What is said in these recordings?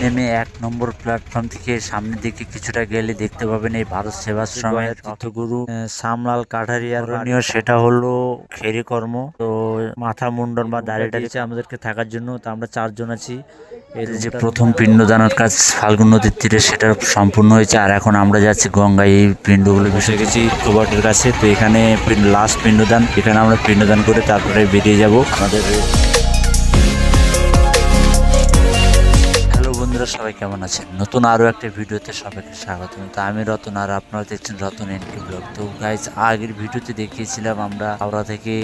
নেমে এক নম্বর প্ল্যাটফর্ম থেকে সামনের দিকে কিছুটা গেলে দেখতে পাবেন এই ভারত সেবাশ্রমের আহ, শ্যামলাল কাঠারিয়ার সেটা হলো খেরি কর্ম তো মাথা মুন্ডন বা দাড়িটা দিচ্ছে আমাদেরকে থাকার জন্য তো আমরা চারজন আছি। এর যে প্রথম পিণ্ডদানের কাজ ফাল্গুন নদীর তীরে সেটা সম্পূর্ণ হয়েছে। আর এখন আমরা যাচ্ছি গঙ্গায় এই পিণ্ডগুলো ভেসে গেছি কবাটের কাছে। তো এখানে লাস্ট পিণ্ডদান। এখানে আমরা পিণ্ডদান করে তারপরে বেরিয়ে যাব। আমাদের বন্ধুরা, সবাই কেমন আছেন? নতুন আরও একটা ভিডিওতে সবাইকে স্বাগত তো আমি রতন আর আপনারা দেখছেন রতন এনকে ব্লগ। তো গাইজ আগের ভিডিওতে দেখিয়েছিলাম আমরা হাওড়া থেকে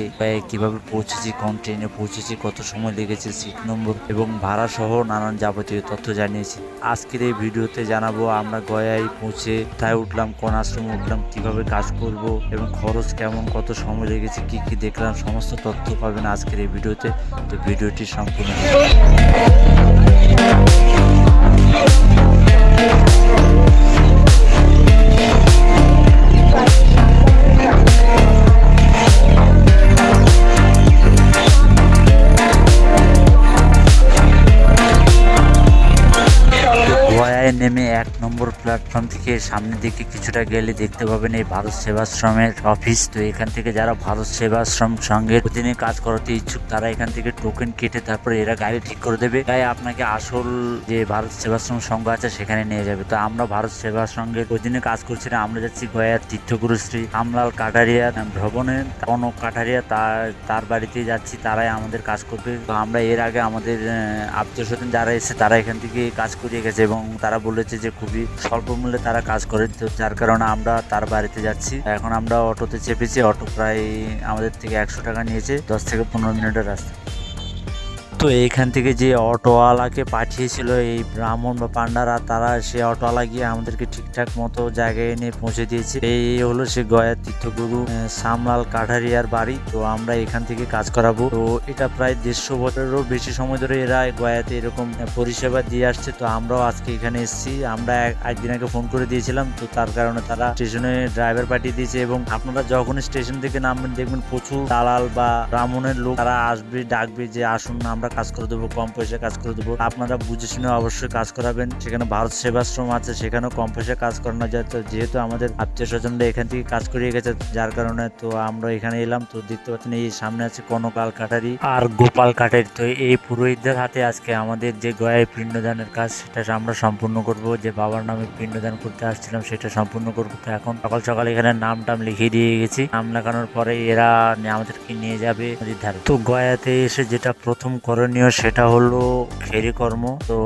কীভাবে পৌঁছেছি, কোন ট্রেনে পৌঁছেছি, কত সময় লেগেছে সিট নম্বর এবং ভাড়া সহ নানান যাবতীয় তথ্য জানিয়েছি। আজকের এই ভিডিওতে জানাব আমরা গয়ায় পৌঁছে তাই উঠলাম, কোন আশ্রমে উঠলাম, কীভাবে কাজ করব এবং খরচ কেমন, কত সময় লেগেছে, কি কি দেখলাম, সমস্ত তথ্য পাবেন আজকের এই ভিডিওতে। তো ভিডিওটি সম্পূর্ণ প্ল্যাটফর্ম থেকে সামনের দিকে কিছুটা গেলে দেখতে পাবেন এই ভারত সেবাশ্রমের অফিস তো এখান থেকে যারা ভারত সেবাশ্রম সঙ্গের অধীনে কাজ করাতে ইচ্ছুক, তারা এখান থেকে টোকেন কেটে তারপরে এরা গাড়ি ঠিক করে দেবে। তাই আপনাকে আসল যে ভারত সেবাশ্রম সংঘ আছে, সেখানে নিয়ে যাবে। তো আমরা ভারত সেবা সংঘের অধীনে কাজ করছি না, আমরা যাচ্ছি গয়ার তীর্থগুরু শ্রী আমলাল কাটারিয়া ভ্রমণে কনক কাটারিয়া তার বাড়িতে যাচ্ছি, তারাই আমাদের কাজ করবে। তো আমরা এর আগে আমাদের আত্মীয় স্বজন যারা এসে তারা এখান থেকে কাজ করিয়ে গেছে এবং তারা বলেছে যে খুবই স্বল্প মূল্যে তারা কাজ করে, তো যার কারণে আমরা তার বাড়িতে যাচ্ছি। এখন আমরা অটোতে চেপেছি, অটো প্রায় আমাদের থেকে একশো টাকা নিয়েছে, দশ থেকে পনেরো মিনিটের রাস্তা। তো এইখান থেকে যে অটোওয়ালাকে পাঠিয়েছিল এই ব্রাহ্মণ বা পান্ডারা তারা সে অটোওয়ালা গিয়ে আমাদেরকে ঠিকঠাক মতো জায়গায় এনে পৌঁছে দিয়েছে। এই হলো সে গয়া তীর্থগুরু শ্যামলাল কাঠারিয়ার বাড়ি। তো আমরা এখান থেকে কাজ করাবো। তো এটা প্রায় দেড়শো বছরেরও বেশি সময় ধরে এরা গয়াতে এরকম পরিষেবা দিয়ে আসছে। তো আমরাও আজকে এখানে এসেছি। আমরা এক- একদিন আগে ফোন করে দিয়েছিলাম। তো তার কারণে তারা স্টেশনে ড্রাইভার পাঠিয়ে দিয়েছে এবং আপনারা যখন স্টেশন থেকে নামবেন, দেখবেন প্রচুর দালাল বা ব্রাহ্মণের লোক, তারা আসবে, ডাকবে যে আসুন না আমরা কাজ করে দেবো, কম পয়সা কাজ করে দেবো। আপনারা বুঝে শুনে অবশ্যই কাজ করাবেন। সেখানে ভারত সেবাশ্রম আছে, সেখানেও কম পয়সা কাজ করানো যায়। তো যেহেতু আমাদের আত্মীয় স্বজনরা এখান থেকে কাজ করিয়ে গেছে, যার কারণে তো আমরা এখানে এলাম। তো দেখতে পাচ্ছেন, এই সামনে আছে কনকাল কাটারি আর গোপাল কাটারি। তো এই পুরোহিতদের হাতে আজকে আমাদের যে গয়ায় পিণ্ডদানের কাজ, সেটা আমরা সম্পূর্ণ করব। যে বাবার নামে পিণ্ডদান করতে আসছিলাম, সেটা সম্পূর্ণ করব। তো এখন সকাল সকাল এখানে নাম টাম লিখিয়ে দিয়ে গেছি। নাম লেখানোর পরে এরা আমাদেরকে নিয়ে যাবে নদীর ধারে। তো গয়াতে এসে যেটা প্রথম করণীয় সেটা হলো খেরি কর্ম তো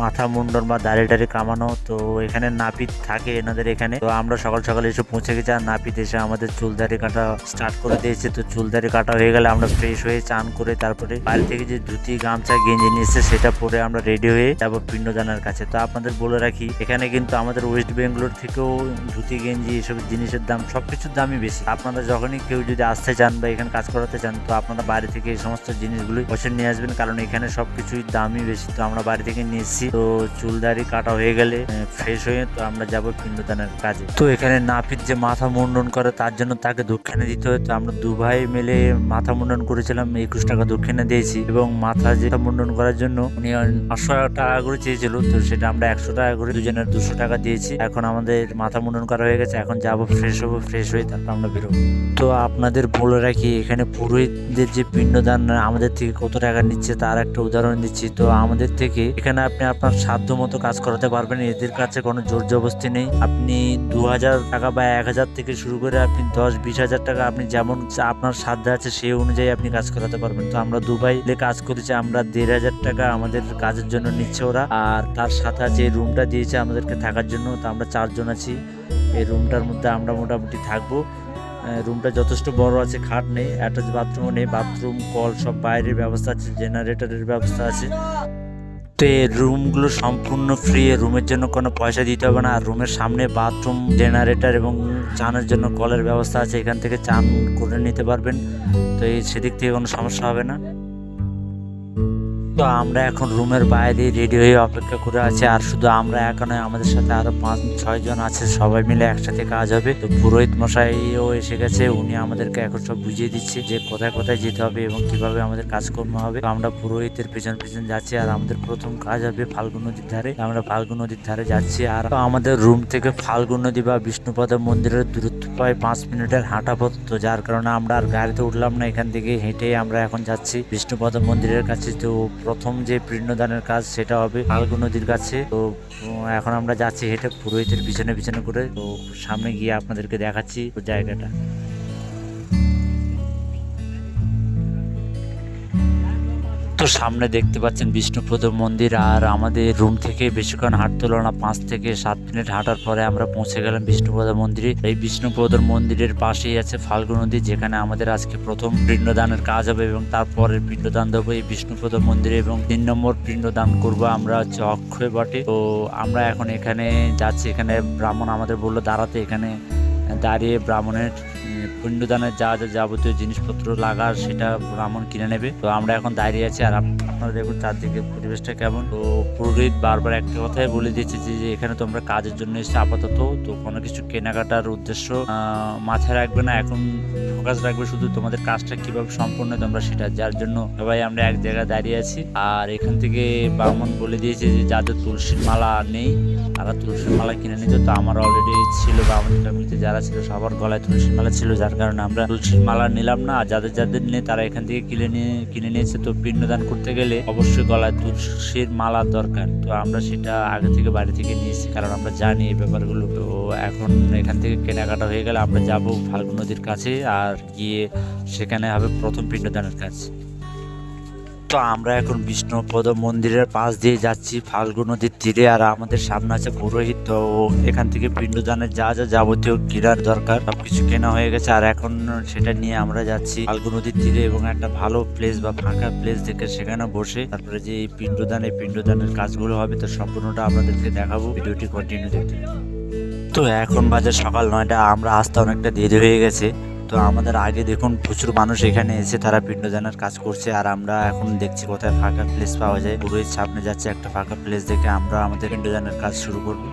মাথা মুন্ডন বা দাড়ি টাড়ি কামানো, তো এখানে নাপিত থাকে এনাদের এখানে। তো আমরা সকাল সকাল এসে পৌঁছে গেছি আর নাপিত এসে আমাদের চুলদারি কাটা স্টার্ট করে দিয়েছে। তো চুলদারি কাটা হয়ে গেলে আমরা ফ্রেশ হয়ে চান করে তারপরে বাড়ি থেকে যে ধুতি, গামছা, গেঞ্জি নিয়ে এসে সেটা পরে আমরা রেডি হয়ে যাব পিণ্ডদানের কাছে। তো আপনাদের বলে রাখি, এখানে কিন্তু আমাদের ওয়েস্ট বেঙ্গলোর থেকেও ধুতি, গেঞ্জি এসব জিনিসের দাম, সবকিছুর দামই বেশি। আপনারা যখনই কেউ যদি আসতে চান বা এখানে কাজ করাতে চান, তো আপনারা বাড়ি থেকে এই সমস্ত জিনিসগুলো বসে নিয়ে আসবেন। কারণ এখানে সবকিছুই দামই বেশি, তো আমরা বাড়ি থেকে নিয়েছি। তো চুলদারি কাটা হয়ে গেলে ফ্রেশ হয়ে তো আমরা যাব পিণ্ডদানের কাজে। তো এখানে নাপিত যে মাথা মুন্ডন করে, তার জন্য তাকে দক্ষিণে দিতে হয়। তো আমরা দু ভাই মিলে মাথা মুন্ডন করেছিলাম, একুশ টাকা দক্ষিণে দিয়েছি। এবং মাথা যেটা মুন্ডন করার জন্য উনি পাঁচশো টাকা করে চেয়েছিল, তো সেটা আমরা একশো টাকা করে দুজনের দুশো টাকা দিয়েছি। এখন আমাদের মাথা মুন্ডন করা হয়ে গেছে, এখন যাব ফ্রেশ হব ফ্রেশ হয়ে তারপর আমরা বেরোবো। তো আপনাদের বলে রাখি, এখানে পুরোহিতদের যে পিণ্ডদান, আমাদের থেকে কত টাকা নিচ্ছে তার একটা উদাহরণ দিচ্ছি। তো আমাদের থেকে এখানে আপনি আপনার সাধ্য মতো কাজ করাতে পারবেন, এদের কাছে কোনো জোর জবস্তি নেই। আপনি দু হাজার টাকা বা এক হাজার থেকে শুরু করে আপনি দশ, বিশ হাজার টাকা, আপনি যেমন আপনার সাধ্য আছে, সেই অনুযায়ী আপনি কাজ করাতে পারবেন। তো আমরা দুবাই কাজ করেছি, আমরা দেড় হাজার টাকা আমাদের কাজের জন্য নিচ্ছে ওরা। আর তার সাথে যে রুমটা দিয়েছে আমাদেরকে থাকার জন্য। তো আমরা চারজন আছি, এই রুমটার মধ্যে আমরা মোটামুটি থাকব। রুমটা যথেষ্ট বড় আছে, খাট নেই অ্যাটাচ বাথরুমও নেই বাথরুম কল সব বাইরের ব্যবস্থা আছে জেনারেটরের ব্যবস্থা আছে। তো এই রুমগুলো সম্পূর্ণ ফ্রি রুমের জন্য কোনো পয়সা দিতে হবে না। আর রুমের সামনে বাথরুম জেনারেটর এবং চানের জন্য কলের ব্যবস্থা আছে, এখান থেকে চান করে নিতে পারবেন। তো এই সেদিক থেকে কোনো সমস্যা হবে না। তো আমরা এখন রুমের বাইরে রেডি হয়ে অপেক্ষা করে আছি। আর শুধু আমরা একা নয়, আমাদের সাথে আরও পাঁচ, ছয় জন আছে। সবাই মিলে একসাথে কাজ হবে। তো পুরোহিত মশাইও এসে গেছে। উনি আমাদেরকে এখন সব বুঝিয়ে দিচ্ছে যে কোথায় কোথায় যেতে হবে এবং কীভাবে আমাদের কাজকর্ম হবে। আমরা পুরোহিতের পেছন পেছন যাচ্ছি আর আমাদের প্রথম কাজ হবে ফাল্গু নদীর ধারে। আমরা ফাল্গু নদীর ধারে যাচ্ছি আর আমাদের রুম থেকে ফাল্গু নদী বা বিষ্ণুপদ মন্দিরের দূরত্ব প্রায় পাঁচ মিনিটের হাঁটা পথ। তো যার কারণে আমরা আর গাড়িতে উঠলাম না। এখান থেকে হেঁটে আমরা এখন যাচ্ছি বিষ্ণুপদ মন্দিরের কাছে। তো প্রথম যে পিণ্ডদানের কাজ সেটা হবে আলগু নদীর কাছে। তো এখন আমরা যাচ্ছি হেঁটে পুরোহিতের পিছনে পিছনে করে। তো, সামনে গিয়ে আপনাদেরকে দেখাচ্ছি জায়গাটা। সামনে দেখতে পাচ্ছেন বিষ্ণুপ্রদ মন্দির আর আমাদের রুম থেকে বেশিক্ষণ হাঁটতে হলো না। পাঁচ থেকে সাত মিনিট হাঁটার পরে আমরা পৌঁছে গেলাম বিষ্ণুপ্রদ মন্দিরে। এই বিষ্ণুপ্রদ মন্দিরের পাশেই আছে ফাল্গু নদী, যেখানে আমাদের আজকে প্রথম পিণ্ডদানের কাজ হবে এবং তারপরের পিণ্ডদান দেবো এই বিষ্ণুপ্রদ মন্দিরে এবং তিন নম্বর পিণ্ডদান করব আমরা হচ্ছে অক্ষয় বটে। তো আমরা এখন এখানে যাচ্ছি, এখানে ব্রাহ্মণ আমাদের বলল দাঁড়াতে, এখানে দাঁড়িয়ে ব্রাহ্মণের পিণ্ডদানের যা যা যাবতীয় জিনিসপত্র লাগার সেটা ব্রাহ্মণ কিনে নেবে। তো আমরা এখন দাঁড়িয়ে আছি আর আপনারা দেখুন চারদিকে পরিবেশটা কেমন। তো পুরোহিত বারবার একটা কথাই বলে দিয়েছে যে এখানে তোমরা কাজের জন্য এসে আপাতত তো কোনো কিছু কেনাকাটার উদ্দেশ্য মাথায় রাখবে না। এখন ফোকাস রাখবে শুধু তোমাদের কাজটা কীভাবে সম্পূর্ণ তোমরা সেটা, যার জন্য সবাই আমরা এক জায়গায় দাঁড়িয়ে আছি। আর এখান থেকে ব্রাহ্মণ বলে দিয়েছে যে যাদের তুলসীর মালা নেই, তারা তুলসীর মালা কিনে নিত। তো আমার অলরেডি ছিল বা আমাদের ফ্যামিলিতে যারা ছিল সবার গলায় তুলসীর মালা ছিল, যার কারণে আমরা তুলসীর মালা নিলাম না যাদের যাদের নিয়ে তারা এখান থেকে কিনে নিয়ে, কিনে নিয়েছে। তো পিণ্ডদান করতে গেলে অবশ্যই গলায় তুলসীর মালা দরকার। তো আমরা সেটা আগে থেকে বাড়ি থেকে নিয়েছি, কারণ আমরা জানি এই ব্যাপারগুলো। তো এখন এখান থেকে কেনাকাটা হয়ে গেলে আমরা যাব ফাল্গু নদীর কাছে, আর গিয়ে সেখানে হবে প্রথম পিণ্ডদানের কাজ। তো আমরা এখন বিষ্ণুপদ মন্দিরের পাশ দিয়ে যাচ্ছি ফাল্গু নদীর তীরে। আর আমাদের সামনে আছে পুরোহিত, তো এখান থেকে পিণ্ডদানের যা যা যাবতীয় কেনার দরকার, সবকিছু কেনা হয়ে গেছে। আর এখন সেটা নিয়ে আমরা যাচ্ছি ফাল্গু নদীর তীরে এবং একটা ভালো প্লেস বা ফাঁকা প্লেস দেখে সেখানে বসে তারপরে যে এই পিণ্ডদান, এই পিণ্ডদানের কাজগুলো হবে, তো সম্পূর্ণটা আপনাদেরকে দেখাবো। ভিডিওটি কন্টিনিউ দেখতে তো এখন বাজে সকাল নয়টা, আমরা আসতে অনেকটা দেরি হয়ে গেছে। তো আমাদের আগে দেখুন, প্রচুর মানুষ এখানে এসে তারা পিণ্ডদানের কাজ করছে আর আমরা এখন দেখছি কোথায় ফাঁকা প্লেস পাওয়া যায়। পুরোহিত সামনে যাচ্ছে একটা ফাঁকা প্লেস দেখে আমরা আমাদের পিণ্ডদানের কাজ শুরু করব।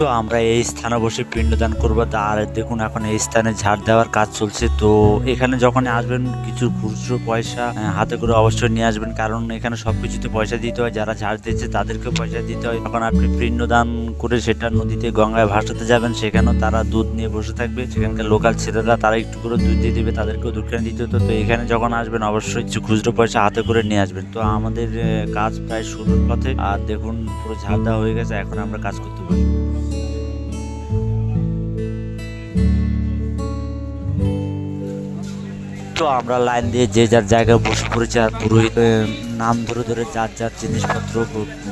তো আমরা এই স্থানে বসে পিণ্ডদান করব। আর দেখুন, এখন এই স্থানে ঝাড় দেওয়ার কাজ চলছে। তো এখানে যখন আসবেন, কিছু খুচরো পয়সা হাতে করে অবশ্যই নিয়ে আসবেন। কারণ এখানে সবকিছুতে পয়সা দিতে হয়। যারা ঝাড় দিচ্ছে তাদেরকে পয়সা দিতে হয়। তখন আপনি পিণ্ডদান করে সেটা নদীতে, গঙ্গায় ভাসাতে যাবেন। সেখানেও তারা দুধ নিয়ে বসে থাকবে। সেখানকার লোকাল ছেলেরা, তারা একটু করে দুধ দিয়ে দেবে। তাদেরকেও দুধ কিনে দিতে হতো। তো এখানে যখন আসবেন, অবশ্যই কিছু খুচরো পয়সা হাতে করে নিয়ে আসবেন। তো আমাদের কাজ প্রায় শুরুর পথে। আর দেখুন, পুরো ঝাড় দেওয়া হয়ে গেছে। এখন আমরা কাজ করতে পারি তো আমরা লাইন দিয়ে যে যার জায়গায় বসে পড়েছি আর পুরোহিত নাম ধরে ধরে যার যার জিনিসপত্র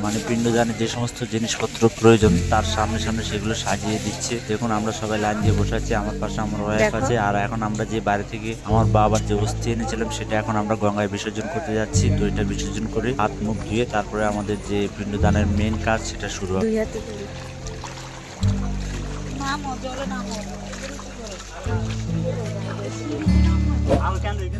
মানে পিণ্ডদানে যে সমস্ত জিনিসপত্র প্রয়োজন তার সামনে সামনে সেগুলো সাজিয়ে দিচ্ছে। দেখুন আমরা সবাই লাইন দিয়ে বসে আছি আমার পাশে আমার ওয়াইফ আছে আর এখন আমরা যে বাড়ি থেকে আমার বাবার যে অস্থি এনেছিলাম সেটা এখন আমরা গঙ্গায় বিসর্জন করতে যাচ্ছি। তো এটা বিসর্জন করে হাত মুখ ধুয়ে তারপরে আমাদের যে পিণ্ডদানের মেন কাজ সেটা শুরু হবে। হাতে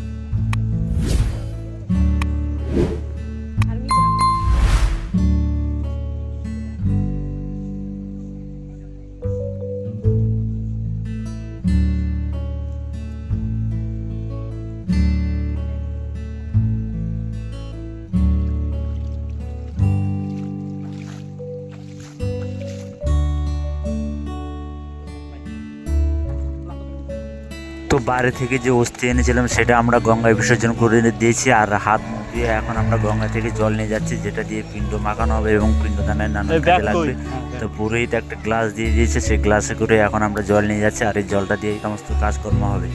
তো বাইরে থেকে যে অস্থি এনেছিলাম সেটা আমরা গঙ্গায় বিসর্জন করে দিয়েছি আর হাত মুখ দিয়ে এখন আমরা গঙ্গা থেকে জল নিয়ে যাচ্ছি যেটা দিয়ে পিণ্ড মাখানো হবে এবং পিণ্ডদানের নানা কাজে লাগবে। তো পুরোহিত একটা গ্লাস দিয়ে দিয়েছে সেই গ্লাসে করে এখন আমরা জল নিয়ে যাচ্ছি আর এই জলটা দিয়ে সমস্ত কাজকর্ম হবে।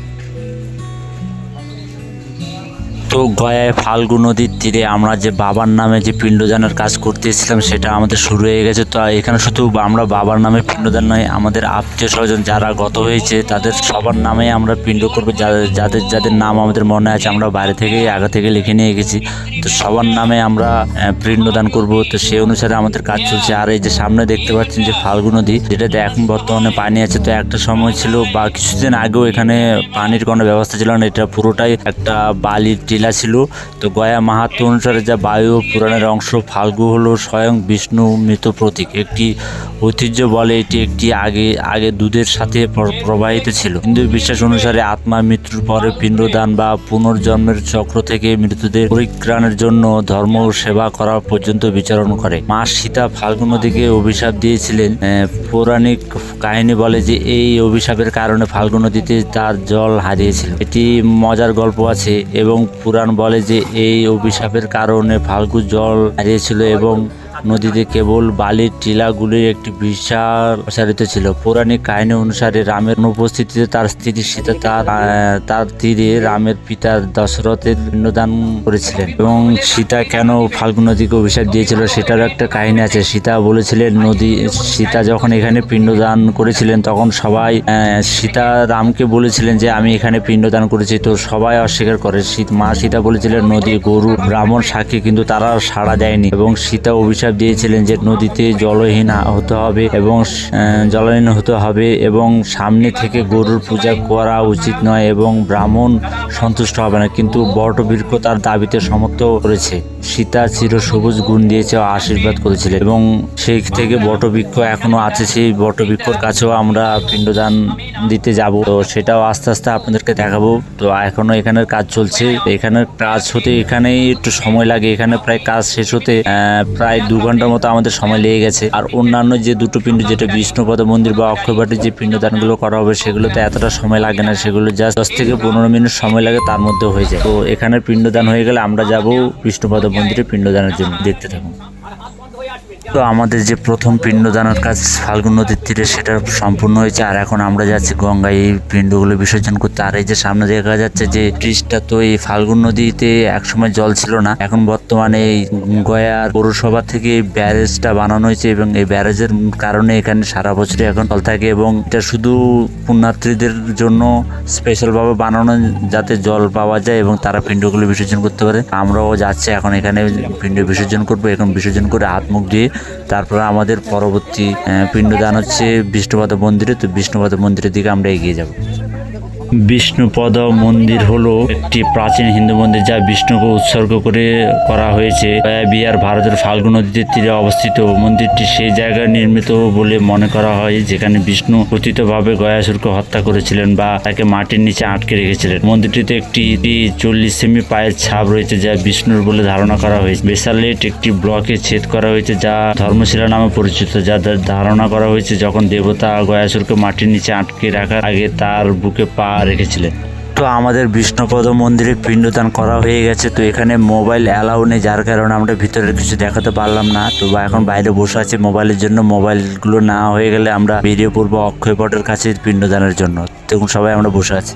তো গয়ায় ফাল্গু নদীর তীরে আমরা যে বাবার নামে যে পিণ্ডদানের কাজ করতে এসেছিলাম সেটা আমাদের শুরু হয়ে গেছে। তো এখানে শুধু আমরা বাবার নামে পিণ্ডদান নয়, আমাদের আত্মীয় স্বজন যারা গত হয়েছে, তাদের সবার নামে আমরা পিণ্ড করব। যাদের যাদের যাদের নাম আমাদের মনে আছে, আমরা বাইরে থেকে আগে থেকে লিখে নিয়ে গেছি। তো সবার নামে আমরা পিণ্ডদান করব। তো সেই অনুসারে আমাদের কাজ চলছে। আর এই যে সামনে দেখতে পাচ্ছেন যে ফাল্গু নদী যেটাতে এখন বর্তমানে পানি আছে। তো একটা সময় ছিল বা কিছুদিন আগেও এখানে পানির কোনো ব্যবস্থা ছিল না। এটা পুরোটাই একটা বালির ছিল। তো গয়া মাহাত্ম অনুসারে যা বায়ু পুরাণের অংশ ফাল্গু হলো স্বয়ং বিষ্ণু মৃত প্রতীক। একটি ঐতিহ্য বলে এটি একটি আগে আগে দুধের সাথে প্রবাহিত ছিল। হিন্দু বিশ্বাস অনুসারে আত্মা মৃত্যুর পরে পিণ্ডদান বা পুনর্জন্মের চক্র থেকে মৃতদের পরিত্রাণের জন্য ধর্ম সেবা করা পর্যন্ত বিচারণ করে। মা সীতা ফাল্গু নদীকে অভিশাপ দিয়েছিলেন। পৌরাণিক কাহিনী বলে যে এই অভিশাপের কারণে ফাল্গু নদীতে তার জল হারিয়েছিল। এটি মজার গল্প আছে এবং পুরাণ বলে যে এই অভিশাপের কারণে ফাল্গু জল হারিয়েছিল এবং নদীতে কেবল বালির টিলাগুলির একটি বিশাল প্রসারিত ছিল। পৌরাণিক কাহিনী অনুসারে রামের অনুপস্থিতিতে তার স্ত্রী সীতা তার তার তীরে রামের পিতা দশরথের পিণ্ডদান করেছিলেন এবং সীতা কেন ফাল্গু নদীকে অভিশাপ দিয়েছিল সেটারও একটা কাহিনী আছে। সীতা বলেছিলেন, নদী, সীতা যখন এখানে পিণ্ডদান করেছিলেন তখন সবাই সীতা রামকে বলেছিলেন যে, আমি এখানে পিণ্ডদান করেছি তো সবাই অস্বীকার করে। মা সীতা বলেছিলেন নদী গরু ব্রাহ্মণ সাক্ষী, কিন্তু তারা সাড়া দেয়নি। এবং সীতা অভিশাপ দিয়েছিলেন যে নদীতে জলহীন হতে হবে এবং জলহীন হতে হবে এবং সামনে থেকে গরুর পূজা করা উচিত নয় এবং ব্রাহ্মণ সন্তুষ্ট হবে না। কিন্তু বটবৃক্ষ তার দাবিতে সমর্থ করেছে। সীতা চির সবুজ গুণ দিয়েছে ও আশীর্বাদ করেছিলেন এবং সেই থেকে বটবৃক্ষ এখনও আছে। সেই বটবৃক্ষর কাছেও আমরা পিণ্ডদান দিতে যাব। তো সেটাও আস্তে আস্তে আপনাদেরকে দেখাবো। তো এখনও এখানের কাজ চলছে। এখানের কাজ হতে এখানেই একটু সময় লাগে। এখানে প্রায় কাজ শেষ হতে প্রায় দু ঘণ্টার মতো আমাদের সময় লেগে গেছে। আর অন্যান্য যে দুটো পিণ্ড, যেটা বিষ্ণুপদ মন্দির বা অক্ষয়পাটের যে পিণ্ডদানগুলো করা হবে, সেগুলোতে এতটা সময় লাগে না। সেগুলো যা দশ থেকে পনেরো মিনিট সময় লাগে তার মধ্যে হয়ে যায়। তো এখানে পিণ্ডদান হয়ে গেলে আমরা যাব বিষ্ণুপদ মন্দিরে পিণ্ডদানের জন্য। দেখতে থাকুন। তো আমাদের যে প্রথম পিণ্ডদানের কাজ ফাল্গুন নদীর তীরে সেটা সম্পূর্ণ হয়েছে। আর এখন আমরা যাচ্ছি গঙ্গায়। এই পিণ্ডগুলো বিসর্জন করতে। আর এই যে সামনে দেখা যাচ্ছে যে ব্রিজটা, তো এই ফাল্গুন নদীতে একসময় জল ছিল না। এখন বর্তমানে এই গয়ার পৌরসভা থেকে এই ব্যারেজটা বানানো হয়েছে এবং এই ব্যারেজের কারণে এখানে সারা বছরই এখন জল থাকে এবং এটা শুধু পুণ্যার্থীদের জন্য স্পেশালভাবে বানানো যাতে জল পাওয়া যায় এবং তারা পিণ্ডগুলো বিসর্জন করতে পারে। আমরাও যাচ্ছি। এখন এখানে পিণ্ড বিসর্জন করব। এখন বিসর্জন করে হাত মুখ দিয়ে তারপরে আমাদের পরবর্তী পিণ্ডদান হচ্ছে বিষ্ণুপাদ মন্দিরে তো বিষ্ণুপাদ মন্দিরের দিকে আমরা এগিয়ে যাব। বিষ্ণুপদ মন্দির হলো একটি প্রাচীন হিন্দু মন্দির যা বিষ্ণুকে উৎসর্গ করে করা হয়েছে। বিহার ভারতের ফাল্গু নদীর তীরে অবস্থিত মন্দিরটি সেই জায়গায় নির্মিত বলে মনে করা হয়, যেখানে বিষ্ণু কথিতভাবে গয়াসুরকে হত্যা করেছিলেন বা তাকে মাটির নিচে আটকে রেখেছিলেন। মন্দিরটিতে একটি চল্লিশ সেমি পায়ের ছাপ রয়েছে যা বিষ্ণুর বলে ধারণা করা হয়েছে। বেসালেট একটি ব্লকে ছেদ করা হয়েছে যা ধর্মশিলা নামে পরিচিত, যা ধারণা করা হয়েছে যখন দেবতা গয়াসুরকে মাটির নিচে আটকে রাখার আগে তার বুকে পা রেখেছিলেন। তো আমাদের বিষ্ণুপদ মন্দিরে পিণ্ডদান করা হয়ে গেছে, তো এখানে মোবাইল অ্যালাউ নেই, যার কারণে আমরা ভিতরে কিছু দেখাতে পারলাম না। তো এখন বাইরে বসে আছি মোবাইলের জন্য, মোবাইলগুলো না হয়ে গেলে আমরা বেরিয়ে পড়ব অক্ষয়পটের কাছে পিণ্ডদানের জন্য। তখন সবাই আমরা বসে আছি।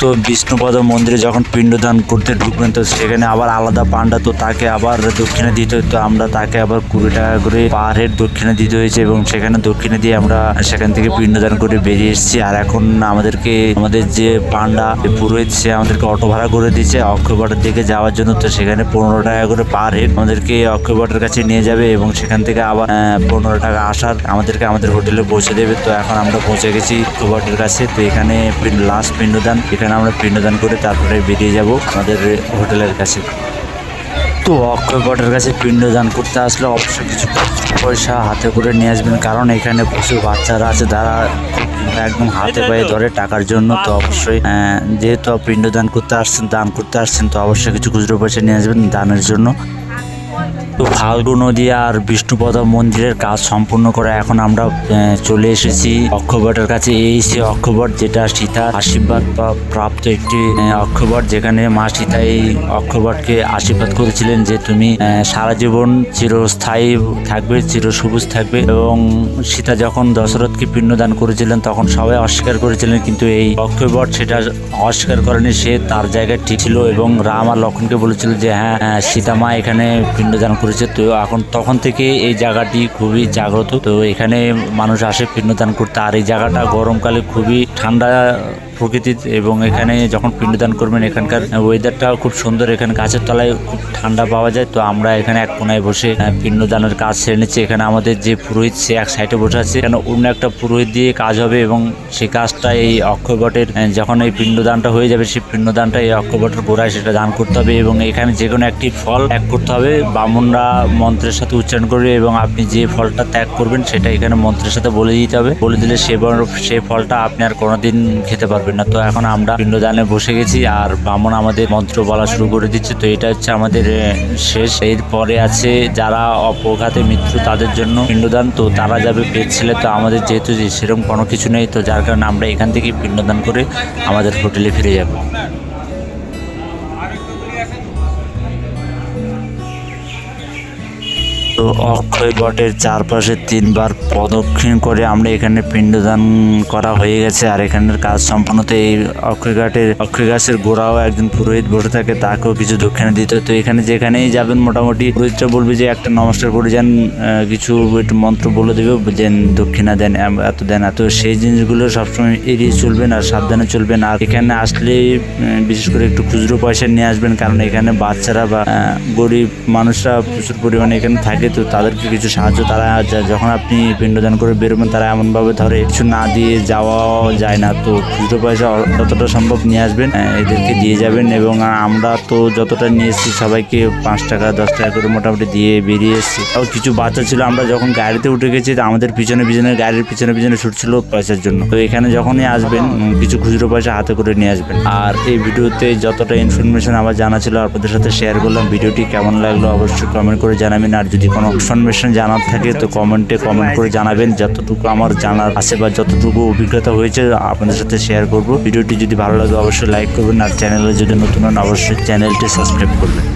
তো বিষ্ণুপদ মন্দিরে যখন পিণ্ডদান করতে ঢুকবেন, তো সেখানে আবার আলাদা পান্ডা তো তাকে আবার দক্ষিণে দিতে হতো। আমরা তাকে আবার কুড়ি টাকা করে পার হেড দক্ষিণে দিতে হয়েছে এবং সেখানে দক্ষিণে দিয়ে আমরা সেখান থেকে পিণ্ডদান করে বেরিয়ে এসেছি। আর এখন আমাদেরকে, আমাদের যে পান্ডা পুরোহিত, সে আমাদেরকে অটো ভাড়া করে দিয়েছে অক্ষয়বটের দিকে যাওয়ার জন্য। তো সেখানে পনেরো টাকা করে পার হেড আমাদেরকে অক্ষয়বটের কাছে নিয়ে যাবে এবং সেখান থেকে আবার পনেরো টাকা আসার আমাদেরকে আমাদের হোটেলে পৌঁছে দেবে। তো এখন আমরা পৌঁছে গেছি অক্ষয়বটের কাছে। তো এখানে লাস্ট পিণ্ডদান, এখানে আমরা পিণ্ডদান করে তারপরে বেরিয়ে যাব আমাদের হোটেলের কাছে। তো অক্ষয়বটের কাছে পিণ্ডদান করতে আসলে অবশ্যই কিছু পয়সা হাতে করে নিয়ে আসবেন কারণ এখানে প্রচুর বাচ্চারা আছে তারা একদম হাতে পায়ে ধরে টাকার জন্য তো অবশ্যই যেহেতু পিণ্ডদান করতে আসছেন দান করতে আসছেন তো অবশ্যই কিছু খুচরো পয়সা নিয়ে আসবেন দানের জন্য। ফাল্গু নদী আর বিষ্ণুপদ মন্দিরের কাজ সম্পূর্ণ করে এখন আমরা চলে এসেছি অক্ষবটের কাছে। এই সে অক্ষবট যেটা সীতার আশীর্বাদ প্রাপ্ত একটি অক্ষবট যেখানে মা সীতা এই অক্ষবটকে আশীর্বাদ করেছিলেন যে তুমি সারা জীবন চিরস্থায়ী থাকবে চিরসবুজ থাকবে এবং সীতা যখন দশরথকে পিণ্ডদান করেছিলেন তখন সবাই অস্বীকার করেছিলেন কিন্তু এই অক্ষয়বট সেটা অস্বীকার করেনি সে তার জায়গায় ঠিক ছিল এবং রাম আর লক্ষণকে বলেছিল যে হ্যাঁ, সীতা মা এখানে পিণ্ডদান করেছে, তো এখন তখন থেকে এই জায়গাটি খুবই জাগ্রত। তো এখানে মানুষ আসে পিণ্ডদান করতে। আর এই জায়গাটা গরমকালে খুবই ঠান্ডা প্রকৃতির এবং এখানে যখন পিণ্ডদান করবেন এখানকার ওয়েদারটাও খুব সুন্দর। এখানে গাছের তলায় খুব ঠান্ডা পাওয়া যায়। তো আমরা এখানে এক কোনায় বসে পিণ্ডদানের কাজ সেরে নিচ্ছি। এখানে আমাদের যে পুরোহিত, সে এক সাইডে বসে আছে। এখানে অন্য একটা পুরোহিত দিয়ে কাজ হবে এবং সেই কাজটা এই অক্ষয়বটের যখন এই পিণ্ডদানটা হয়ে যাবে সেই পিণ্ডদানটা এই অক্ষয়বটের গোড়ায় সেটা দান করতে হবে এবং এখানে যে কোনো একটি ফল ত্যাগ করতে হবে। বামুনরা মন্ত্রের সাথে উচ্চারণ করবে এবং আপনি যে ফলটা ত্যাগ করবেন, সেটা এখানে মন্ত্রের সাথে বলে দিতে হবে। বলে দিলে সে সে ফলটা আপনি আর কোনোদিন খেতে পারবেন না। তো এখন আমরা পিণ্ডদানে বসে গেছি আর ব্রাহ্মণ আমাদের মন্ত্র বলা শুরু করে দিচ্ছে। তো এটা হচ্ছে আমাদের শেষ। এরপরে আছে যারা অপঘাতে মৃত্যু তাদের জন্য পিণ্ডদান। তো তারা যাবে পেট ছেলে। তো আমাদের যেহেতু সেরকম কোনো কিছু নেই, তো যার কারণে আমরা এখান থেকে পিণ্ডদান করে আমাদের হোটেলে ফিরে যাব। তো অক্ষয় বটের চারপাশে তিনবার প্রদক্ষিণ করে আমরা এখানে পিণ্ডদান করা হয়ে গেছে। আর এখানের কাজ সম্পূর্ণত এই অক্ষয় ঘাটের অক্ষয় গাছের গোড়াও একজন পুরোহিত বসে থাকে, তাকেও কিছু দক্ষিণা দিতে। তো এখানে যেখানেই যাবেন, মোটামুটি পুরোহিতটা বলবে যে, একটা নমস্কার করে যান কিছু একটু মন্ত্র বলে দেবে যে দক্ষিণা দেন এত দেন। এত সেই জিনিসগুলো সবসময় এড়িয়ে চলবেন আর সাবধানে চলবেন। আর এখানে আসলে বিশেষ করে একটু খুচরো পয়সা নিয়ে আসবেন, কারণ এখানে বাচ্চারা বা গরিব মানুষরা প্রচুর পরিমাণে এখানে থাকে। তো তাদেরকে কিছু সাহায্য, তারা যখন আপনি পিণ্ডদান করে বেরোবেন তারা এমনভাবে ধরে, কিছু না দিয়ে যাওয়া যায় না। তো খুচরো পয়সা যতটা সম্ভব নিয়ে আসবেন এদেরকে দিয়ে যাবেন এবং আমরা তো যতটা নিয়ে এসেছি, সবাইকে পাঁচ টাকা, দশ টাকা করে মোটামুটি দিয়ে বেরিয়ে এসেছি। তাও কিছু বাচ্চা ছিল, আমরা যখন গাড়িতে উঠে গেছি আমাদের পিছনে পিছনে, গাড়ির পিছনে পিছনে ছুটছিল পয়সার জন্য। তো এখানে যখনই আসবেন কিছু খুচরো পয়সা হাতে করে নিয়ে আসবেন। আর এই ভিডিওতে যতটা ইনফরমেশন আমার জানা ছিল, আপনাদের সাথে শেয়ার করলাম। ভিডিওটি কেমন লাগল, অবশ্যই কমেন্ট করে জানাবেন। আর যদি কোনো ইনফরমেশন জানার থাকে, তো কমেন্টে কমেন্ট করে জানাবেন। যতটুকু আমার জানার আছে বা যতটুকু অভিজ্ঞতা হয়েছে, আপনাদের সাথে শেয়ার করব। ভিডিওটি যদি ভালো লাগে, অবশ্যই লাইক করবেন। আর চ্যানেলে যদি নতুন হন, অবশ্যই চ্যানেলটি সাবস্ক্রাইব করবেন।